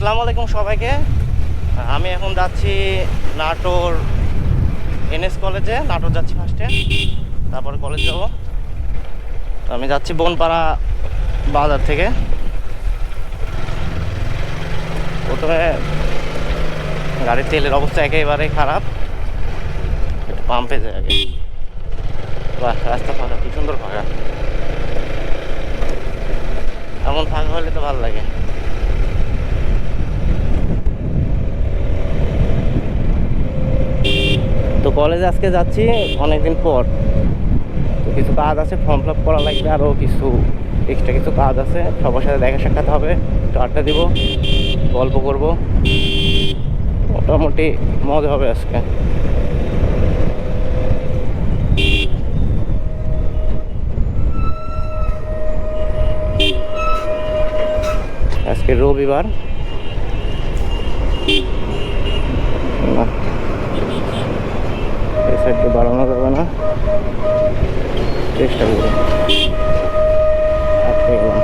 আসসালামু আলাইকুম সবাইকে। আমি এখন যাচ্ছি নাটোর এনএস কলেজে, নাটোর যাচ্ছি ফার্স্টে তারপর কলেজ যাব। তো আমি যাচ্ছি বনপাড়া বাজার থেকে। প্রথমে গাড়ির তেলের অবস্থা একেবারে খারাপ। একটু পাম্পে যায় আগে। বাহ, রাস্তা ফাঁকা, কি সুন্দর ফাঁকা। এমন ফাঁকা হলে তো ভালো লাগে। কলেজে আজকে যাচ্ছি অনেকদিন পর। তো কিছু কাজ আছে ফর্ম ফিল আপ করা লাগবে আরও কিছু এক্সট্রা কিছু কাজ আছে। সবার সাথে দেখা সাক্ষাৎ হবে, একটু আড্ডা দিব, গল্প করব। মোটামুটি মজা হবে আজকে। আজকে রবিবার। সাইডে বাড়ানো যাবে না। চেষ্টা করি আটকে গেলাম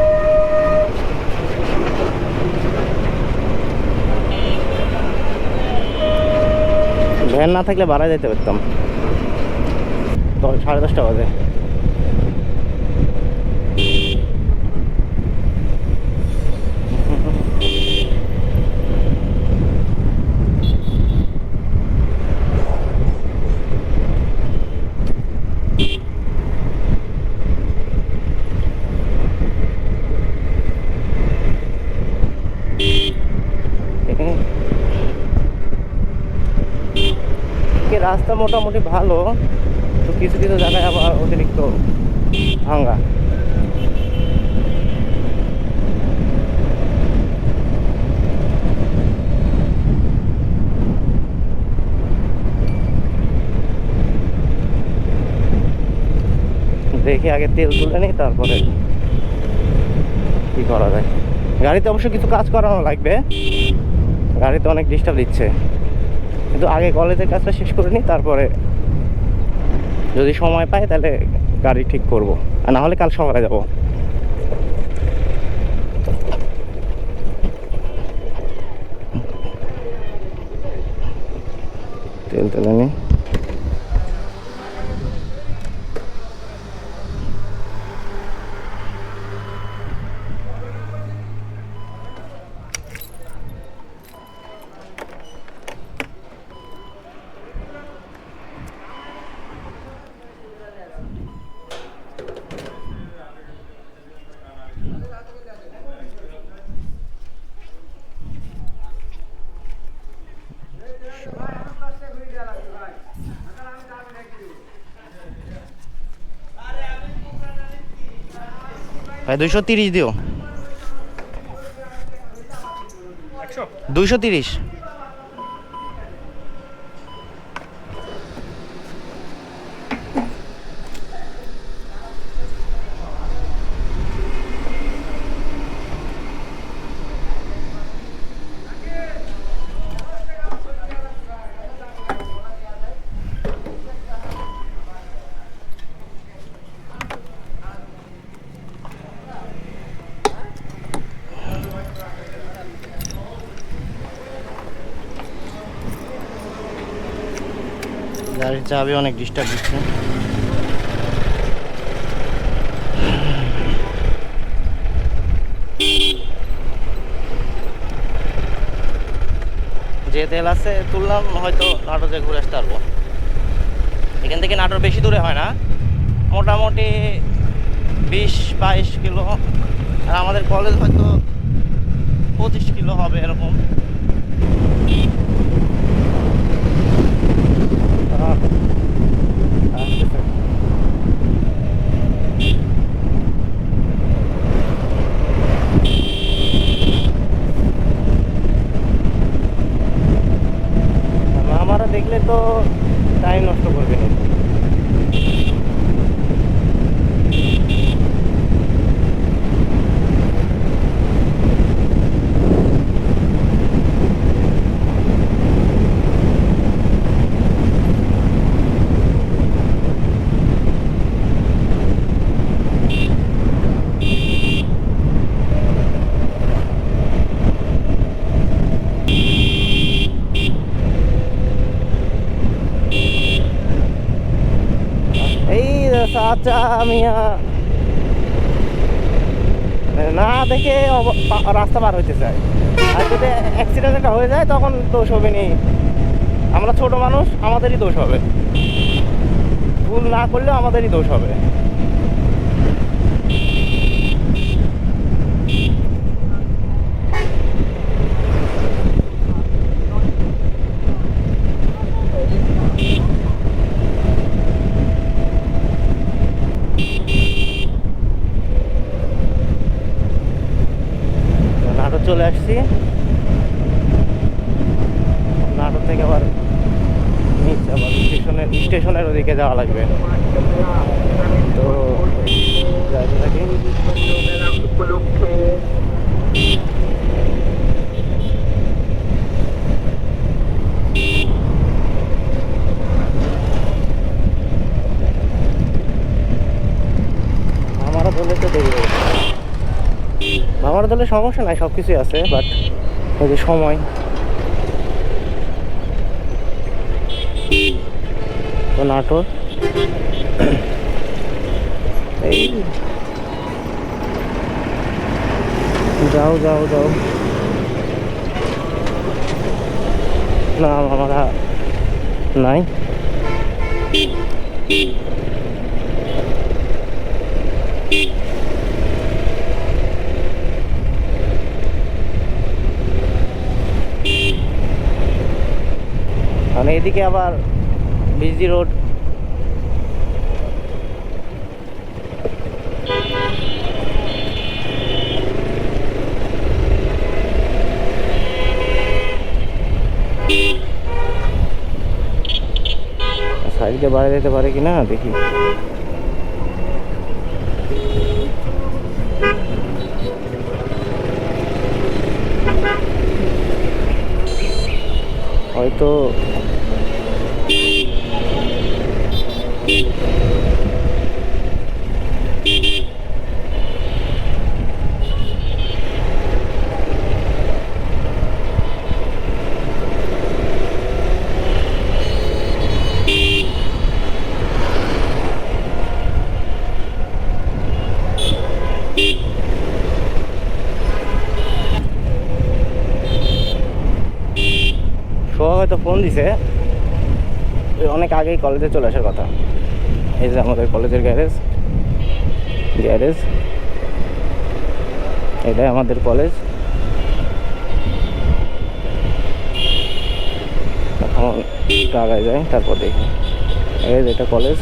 ভ্যান না থাকলে বাড়া যেতে পারতাম। দশ, সাড়ে দশটা বাজে কি রাস্তা মোটামুটি ভালো, তো কিছু কিছু জায়গায় আবার অতিরিক্ত ভাঙ্গা। দেখি আগে তেল তুলে নিই, তারপরে কি করা যায়। গাড়িতে অবশ্য কিছু কাজ করানো লাগবে। গাড়িতে অনেক ডিস্টার্ব দিচ্ছে। কিন্তু আগে কলেজের কাজটা শেষ করে নিই, তারপরে যদি সময় পাই তাহলে গাড়ি ঠিক করব। আর না হলে কাল সকালে যাব। তেল তেল নিই ভাই দুইশো তিরিশ দিও। দুইশো তিরিশ। গাড়ির চাবি অনেক ডিস্টার্ব দিচ্ছে যে তেল আছে তুললাম, হয়তো নাটোর থেকে ঘুরে আসতে পারব। এখান থেকে নাটোর বেশি দূরে হয় না। মোটামুটি বিশ বাইশ কিলো। আর আমাদের কলেজ হয়তো পঁচিশ কিলো হবে এরকম। あ চাচা মিয়া। না দেখে রাস্তা পার হইতে চায়। আর যদি অ্যাক্সিডেন্ট একটা হয়ে যায়, তখন দোষ হবে নি। আমরা ছোট মানুষ, আমাদেরই দোষ হবে। ভুল না করলেও আমাদেরই দোষ হবে। চলে আসছি। নাটোর থেকে আবার নিচে, আবার স্টেশনের স্টেশনের ওদিকে যাওয়া লাগবে। তো, যাই থাকি আমারও বললে তো দেরি হবে আমার দলে সমস্যা নাই সব কিছুই আছে বাট ওই যে সময়। নাটোর এই। যাও যাও যাও। না আমরা নাই। মানে এদিকে আবার বিজি রোড। সাইডে বাইরে যেতে পারে কি না দেখি। হয়তো সোহা হয়তো ফোন দিছে। অনেক আগেই কলেজে চলে আসার কথা। এই যে আমাদের কলেজের গ্যারেজ গ্যারেজ এটাই আমাদের কলেজ এখন আগায় যায়, তারপর দেখি। এই যে এটা কলেজ